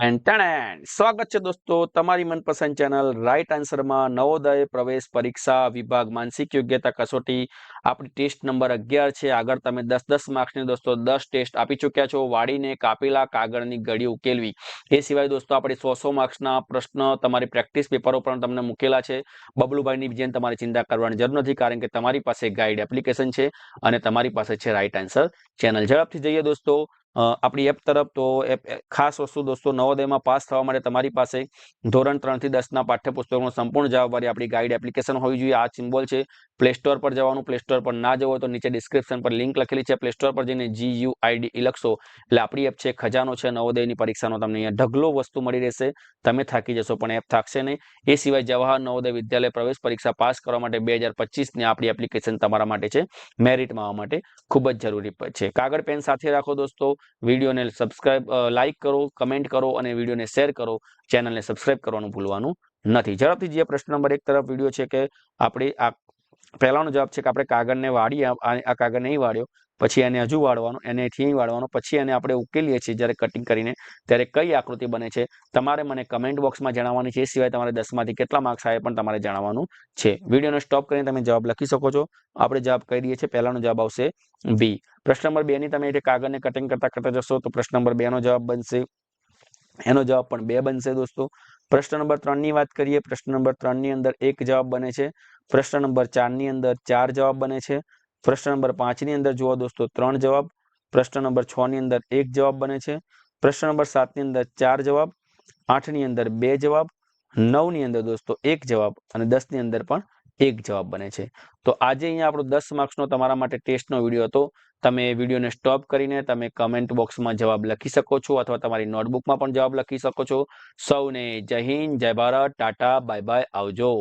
સ્વાગત છે દોસ્તો તમારી મનપસંદ ચેનલ રાઈટ આન્સરમાં નવોદય પ્રવેશ પરીક્ષા વિભાગ માનસિક યોગ્યતા કસોટી આપણી ટેસ્ટ નંબર અગિયાર છે આગળ તમે દસ દસ માર્ક્સની દોસ્તો દસ ટેસ્ટ આપી ચૂક્યા છો વાડીને કાપેલા કાગળની ગળી ઉકેલવી એ સિવાય દોસ્તો આપણે સો સો માર્ક્સના પ્રશ્ન તમારી પ્રેક્ટિસ પેપરો પણ તમને મૂકેલા છે બબલુભાઈની જેમ તમારે ચિંતા કરવાની જરૂર નથી કારણ કે તમારી પાસે ગાઈડ એપ્લિકેશન છે અને તમારી પાસે છે રાઈટ આન્સર ચેનલ ઝડપથી જઈએ દોસ્તો આપણી એપ તરફ તો એપ ખાસ વસ્તુ દોસ્તો નવોદયમાં પાસ થવા માટે તમારી પાસે ધોરણ ત્રણથી દસના પાઠ્યપુસ્તકોનો સંપૂર્ણ જવાબદારી આપણી ગાઈડ એપ્લિકેશન હોવી જોઈએ. આ સિમ્બોલ છે પ્લે સ્ટોર પર જવાનું પ્લે સ્ટોર પર ના જવું તો નીચે ડિસ્ક્રિપ્શન પર લિંક લખેલી છે. પ્લે સ્ટોર પર જઈને જી યુ આઈડી લખશો. એટલે આપણી એપ છે, ખજાનો છે, નવોદયની પરીક્ષાનો તમને અહીંયા ઢગલો વસ્તુ મળી રહેશે. તમે થાકી જશો, પણ એપ થાકશે નહીં. એ સિવાય જવાહર નવોદય વિદ્યાલય પ્રવેશ પરીક્ષા પાસ કરવા માટે બે હજાર પચીસની આપણી એપ્લિકેશન તમારા માટે છે. મેરિટમાં આવવા માટે ખૂબ જ જરૂરી છે. કાગળ પેન સાથે રાખો દોસ્તો. વિડીયોને સબસ્ક્રાઇબ લાઇક કરો કમેન્ટ કરો અને વિડીયોને શેર કરો. ચેનલને સબસ્ક્રાઇબ કરવાનું ભૂલવાનું નથી. ઝડપથી જે પ્રશ્ન નંબર એક તરફ વીડિયો છે કે આપણે આ પહેલાનો જવાબ છે કે આપણે કાગળને વાળીએ, આ કાગળ નહીં વાળ્યો, પછી એને હજુ વાળવાનો, એને અહીં વાળવાનો, પછી એને આપણે ઉકેલીએ છીએ જ્યારે કટિંગ કરીને, ત્યારે કઈ આકૃતિ બને છે? તમારે મને કમેન્ટ બોક્સમાં જણાવવાની છે, એ સિવાય તમારે દસમાંથી કેટલા માર્ક્સ આવે પણ તમારે જણાવવાનું છે. વિડીયોને સ્ટોપ કરીને તમે જવાબ લખી શકો છો. આપણે જવાબ કહી દઈએ છીએ, પહેલાનો જવાબ આવશે બી પ્રશ્ન નંબર બે ની તમે એટલે કાગળને કટિંગ કરતા કરતા જશો, તો પ્રશ્ન નંબર બે નો જવાબ બનશે. એનો જવાબ પણ બે બનશે દોસ્તો. પ્રશ્ન નંબર ત્રણની વાત કરીએ, પ્રશ્ન નંબર ત્રણની અંદર એક જવાબ બને છે. પ્રશ્ન નંબર ચારની અંદર ચાર જવાબ બને છે. પ્રશ્ન નંબર પાંચની અંદર જુઓ દોસ્તો, ત્રણ જવાબ. પ્રશ્ન નંબર છ ની અંદર એક જવાબ બને છે. પ્રશ્ન નંબર સાતની અંદર ચાર જવાબ. આઠની અંદર બે જવાબ. નવની અંદર દોસ્તો એક જવાબ અને દસની અંદર પણ એક જવાબ બને છે. તો આજે અહીંયા આપણો દસ માર્ક્સનો તમારા માટે ટેસ્ટનો વીડિયો હતો. તમે વિડીયોને સ્ટોપ કરીને તમે કમેન્ટ બોક્સમાં જવાબ લખી શકો છો અથવા તમારી નોટબુકમાં પણ જવાબ લખી શકો છો. સૌને જય હિન્દ, જય ભારત, ટાટા, બાય બાય, આવજો.